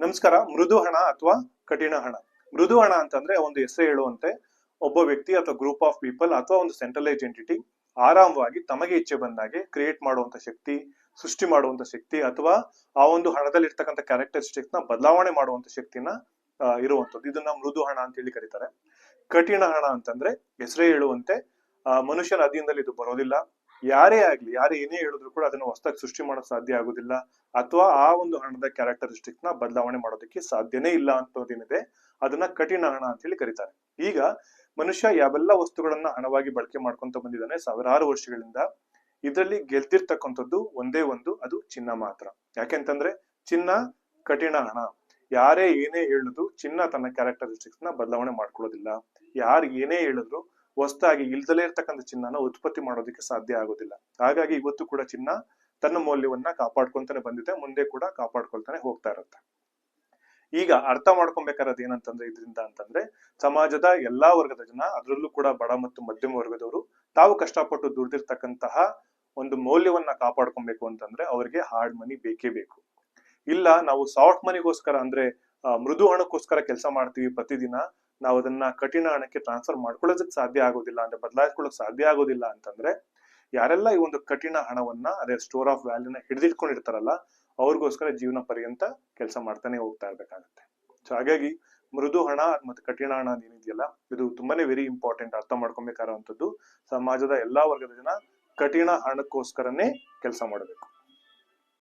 ನಮಸ್ಕಾರ, ಮೃದು ಹಣ ಅಥವಾ ಕಠಿಣ ಹಣ? ಮೃದು ಹಣ ಅಂತಂದ್ರೆ ಒಂದು ಹೆಸರು ಹೇಳುವಂತೆ ಒಬ್ಬ ವ್ಯಕ್ತಿ ಅಥವಾ ಗ್ರೂಪ್ ಆಫ್ ಪೀಪಲ್ ಅಥವಾ ಒಂದು ಸೆಂಟ್ರಲೈಸ್ ಎಂಟಿಟಿ ಆರಾಮವಾಗಿ ತಮಗೆ ಇಚ್ಛೆ ಬಂದಾಗೆ ಕ್ರಿಯೇಟ್ ಮಾಡುವಂತ ಶಕ್ತಿ, ಸೃಷ್ಟಿ ಮಾಡುವಂತ ಶಕ್ತಿ ಅಥವಾ ಆ ಒಂದು ಹಣದಲ್ಲಿ ಇರ್ತಕ್ಕಂಥ ಕ್ಯಾರೆಕ್ಟರಿಸ್ಟಿಕ್ಸ್ನ ಬದಲಾವಣೆ ಮಾಡುವಂತ ಶಕ್ತಿನ ಇರುವಂತದ್ದು ಇದನ್ನ ಮೃದು ಹಣ ಅಂತ ಹೇಳಿ ಕರೀತಾರೆ. ಕಠಿಣ ಹಣ ಅಂತಂದ್ರೆ ಹೆಸರೇ ಹೇಳುವಂತೆ ಮನುಷ್ಯನ ಅಧೀನದಲ್ಲಿ ಇದು ಬರೋದಿಲ್ಲ. ಯಾರೇ ಆಗ್ಲಿ, ಯಾರೇ ಏನೇ ಹೇಳಿದ್ರು ಕೂಡ ಅದನ್ನ ಹೊಸದಾಗಿ ಸೃಷ್ಟಿ ಮಾಡೋಕೆ ಸಾಧ್ಯ ಆಗುದಿಲ್ಲ. ಅಥವಾ ಆ ಒಂದು ಹಣದ ಕ್ಯಾರೆಕ್ಟರಿಸ್ಟಿಕ್ನ ಬದಲಾವಣೆ ಮಾಡೋದಕ್ಕೆ ಸಾಧ್ಯನೇ ಇಲ್ಲ ಅಂತೋದೇನಿದೆ, ಅದನ್ನ ಕಠಿಣ ಹಣ ಅಂತ ಹೇಳಿ ಕರೀತಾರೆ. ಈಗ ಮನುಷ್ಯ ಯಾವೆಲ್ಲ ವಸ್ತುಗಳನ್ನ ಹಣವಾಗಿ ಬಳಕೆ ಮಾಡ್ಕೊಂತ ಬಂದಿದ್ದಾನೆ ಸಾವಿರಾರು ವರ್ಷಗಳಿಂದ, ಇದರಲ್ಲಿ ಗೆದ್ದಿರ್ತಕ್ಕಂಥದ್ದು ಒಂದೇ ಒಂದು, ಅದು ಚಿನ್ನ ಮಾತ್ರ. ಯಾಕೆಂತಂದ್ರೆ ಚಿನ್ನ ಕಠಿಣ ಹಣ. ಯಾರೇ ಏನೇ ಹೇಳಿದ್ರು ಚಿನ್ನ ತನ್ನ ಕ್ಯಾರೆಕ್ಟರಿಸ್ಟಿಕ್ಸ್ನ ಬದಲಾವಣೆ ಮಾಡ್ಕೊಳ್ಳೋದಿಲ್ಲ. ಯಾರು ಏನೇ ಹೇಳಿದ್ರು ಹೊಸದಾಗಿ ಇಲ್ದಲೇ ಇರ್ತಕ್ಕಂಥ ಚಿನ್ನನ ಉತ್ಪತ್ತಿ ಮಾಡೋದಕ್ಕೆ ಸಾಧ್ಯ ಆಗೋದಿಲ್ಲ. ಹಾಗಾಗಿ ಇವತ್ತು ಕೂಡ ಚಿನ್ನ ತನ್ನ ಮೌಲ್ಯವನ್ನ ಕಾಪಾಡ್ಕೊಂತಾನೆ ಬಂದಿದೆ, ಮುಂದೆ ಕೂಡ ಕಾಪಾಡ್ಕೊಳ್ತಾನೆ ಹೋಗ್ತಾ ಇರುತ್ತೆ. ಈಗ ಅರ್ಥ ಮಾಡ್ಕೊಬೇಕಾರದು ಏನಂತಂದ್ರೆ ಇದರಿಂದ ಅಂತಂದ್ರೆ, ಸಮಾಜದ ಎಲ್ಲಾ ವರ್ಗದ ಜನ, ಅದರಲ್ಲೂ ಕೂಡ ಬಡ ಮತ್ತು ಮಧ್ಯಮ ವರ್ಗದವರು ತಾವು ಕಷ್ಟಪಟ್ಟು ದುಡ್ದಿರ್ತಕ್ಕಂತಹ ಒಂದು ಮೌಲ್ಯವನ್ನ ಕಾಪಾಡ್ಕೊಬೇಕು ಅಂತಂದ್ರೆ ಅವರಿಗೆ ಹಾರ್ಡ್ ಮನಿ ಬೇಕೇ ಬೇಕು. ಇಲ್ಲ, ನಾವು ಸಾಫ್ಟ್ ಮನಿಗೋಸ್ಕರ ಅಂದ್ರೆ ಮೃದು ಹಣಕ್ಕೋಸ್ಕರ ಕೆಲಸ ಮಾಡ್ತೀವಿ ಪ್ರತಿದಿನ ನಾವು ಅದನ್ನ ಕಠಿಣ ಹಣಕ್ಕೆ ಟ್ರಾನ್ಸ್ಫರ್ ಮಾಡ್ಕೊಳ್ಳೋದಕ್ಕೆ ಸಾಧ್ಯ ಆಗೋದಿಲ್ಲ, ಅಂದ್ರೆ ಬದಲಾಯಿಸ್ಕೊಳ್ಳೋಕೆ ಸಾಧ್ಯ ಆಗೋದಿಲ್ಲ ಅಂತಂದ್ರೆ, ಯಾರೆಲ್ಲ ಈ ಒಂದು ಕಠಿಣ ಹಣವನ್ನ, ಅದೇ ಸ್ಟೋರ್ ಆಫ್ ವ್ಯಾಲ್ಯೂನ ಹಿಡಿದಿಟ್ಕೊಂಡಿರ್ತಾರಲ್ಲ, ಅವ್ರಿಗೋಸ್ಕರ ಜೀವನ ಪರ್ಯಂತ ಕೆಲಸ ಮಾಡ್ತಾನೆ ಹೋಗ್ತಾ ಇರ್ಬೇಕಾಗತ್ತೆ. ಸೊ ಹಾಗಾಗಿ ಮೃದು ಹಣ ಮತ್ತು ಕಠಿಣ ಹಣ ಏನಿದೆಯಲ್ಲ, ಇದು ತುಂಬಾನೇ ವೆರಿ ಇಂಪಾರ್ಟೆಂಟ್ ಅರ್ಥ ಮಾಡ್ಕೊಬೇಕಾದಂಥದ್ದು ಸಮಾಜದ ಎಲ್ಲಾ ವರ್ಗದ ಜನ ಕಠಿಣ ಹಣಕ್ಕೋಸ್ಕರನೇ ಕೆಲಸ ಮಾಡಬೇಕು.